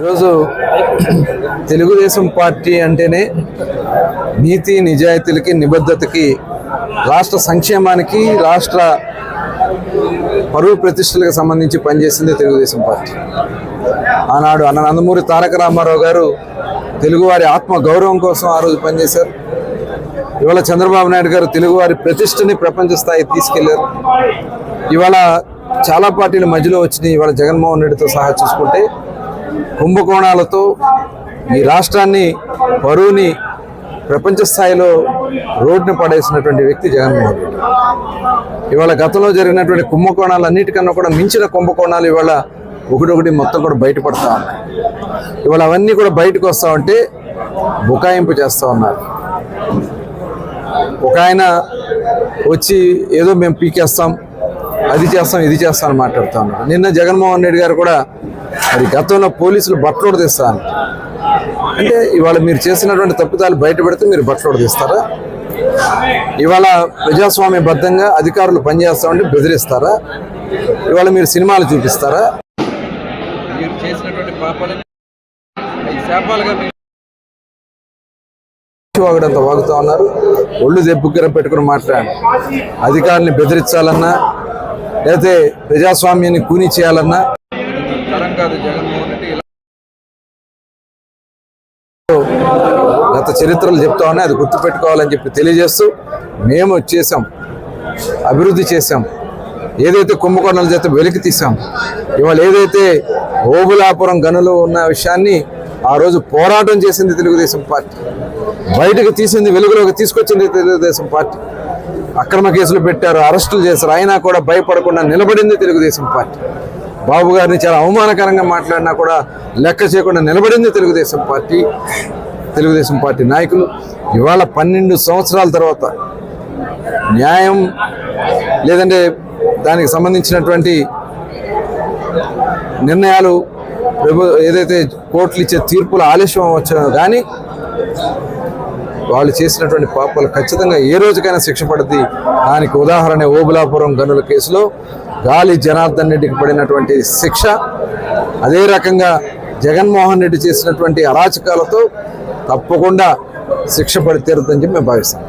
ఈరోజు తెలుగుదేశం పార్టీ అంటేనే నీతి నిజాయితీలకి నిబద్ధతకి రాష్ట్ర సంక్షేమానికి రాష్ట్ర పరువు ప్రతిష్టలకు సంబంధించి పనిచేసింది తెలుగుదేశం పార్టీ. ఆనాడు అన్న నందమూరి తారక రామారావు గారు తెలుగువారి ఆత్మ గౌరవం కోసం ఆ రోజు పనిచేశారు. ఇవాళ చంద్రబాబు నాయుడు గారు తెలుగువారి ప్రతిష్టని ప్రపంచ స్థాయికి తీసుకెళ్ళారు. ఇవాళ చాలా పార్టీల మధ్యలో వచ్చినాయి. ఇవాళ జగన్మోహన్ రెడ్డితో సహా చూసుకుంటే కుంభకోణాలతో ఈ రాష్ట్రాన్ని పరువుని ప్రపంచ స్థాయిలో రోడ్డుని పడేసినటువంటి వ్యక్తి జగన్మోహన్ రెడ్డి. ఇవాళ గతంలో జరిగినటువంటి కుంభకోణాలు అన్నిటికన్నా కూడా మించిన కుంభకోణాలు ఇవాళ ఒకటొకటి మొత్తం కూడా బయటపడతా ఉన్నాయి. ఇవాళ అవన్నీ కూడా బయటకు వస్తా ఉంటే బుకాయింపు చేస్తూ ఉన్నారు. ఒక ఆయన వచ్చి ఏదో మేము పీకేస్తాం అది చేస్తాం ఇది చేస్తాం అని మాట్లాడుతూ ఉన్నారు. నిన్న జగన్మోహన్ రెడ్డి గారు కూడా మరి గతంలో పోలీసులు బట్టలోడు తీస్తాను అంటే ఇవాళ మీరు చేసినటువంటి తప్పిదాలు బయట పెడితే మీరు బట్టలోడు తీస్తారా? ఇవాళ ప్రజాస్వామ్యబద్ధంగా అధికారులు పనిచేస్తామంటే బెదిరిస్తారా? ఇవాళ మీరు సినిమాలు చూపిస్తారా? మీరు చేసినటువంటి పాపాలని శాపాలుగా వాగడంత వాగుతా ఉన్నారు. ఒళ్ళు దెబ్బుగ్గర పెట్టుకుని మాట్లాడు అధికారుల్ని బెదిరించాలన్నా లేకపోతే ప్రజాస్వామ్యాన్ని కూని చేయాలన్నా కాదు జగన్మోహన్ రెడ్డి ఇలా గత చరిత్రలు చెప్తా ఉన్నాయి అది గుర్తుపెట్టుకోవాలని చెప్పి తెలియజేస్తూ మేము చేసాం అభివృద్ధి చేశాం ఏదైతే కుంభకోణాల చేత వెలికి తీసాం ఇవాళ ఏదైతే ఓబులాపురం గనులు ఉన్న విషయాన్ని ఆ రోజు పోరాటం చేసింది తెలుగుదేశం పార్టీ బయటకు తీసింది వెలుగులోకి తీసుకొచ్చింది తెలుగుదేశం పార్టీ. అక్రమ కేసులు పెట్టారు అరెస్టులు చేశారు అయినా కూడా భయపడకుండా నిలబడింది తెలుగుదేశం పార్టీ. బాబు గారిని చాలా అవమానకరంగా మాట్లాడినా కూడా లెక్క చేయకుండా నిలబడింది తెలుగుదేశం పార్టీ. తెలుగుదేశం పార్టీ నాయకులు ఇవాళ పన్నెండు సంవత్సరాల తర్వాత న్యాయం లేదంటే దానికి సంబంధించినటువంటి నిర్ణయాలు ప్రభు ఏదైతే కోర్టులు ఇచ్చే తీర్పులు ఆలస్యం అవ్వచ్చు కానీ వాళ్ళు చేసినటువంటి పాపాలు ఖచ్చితంగా ఏ రోజుకైనా శిక్ష పడుద్ది. దానికి ఉదాహరణ ఓబులాపురం గనుల కేసులో గాలి జనార్దన్ రెడ్డికి పడినటువంటి శిక్ష అదే రకంగా జగన్మోహన్ రెడ్డి చేసినటువంటి అరాచకాలతో తప్పకుండా శిక్ష పడి తీరుతుందని చెప్పి మేము భావిస్తాం.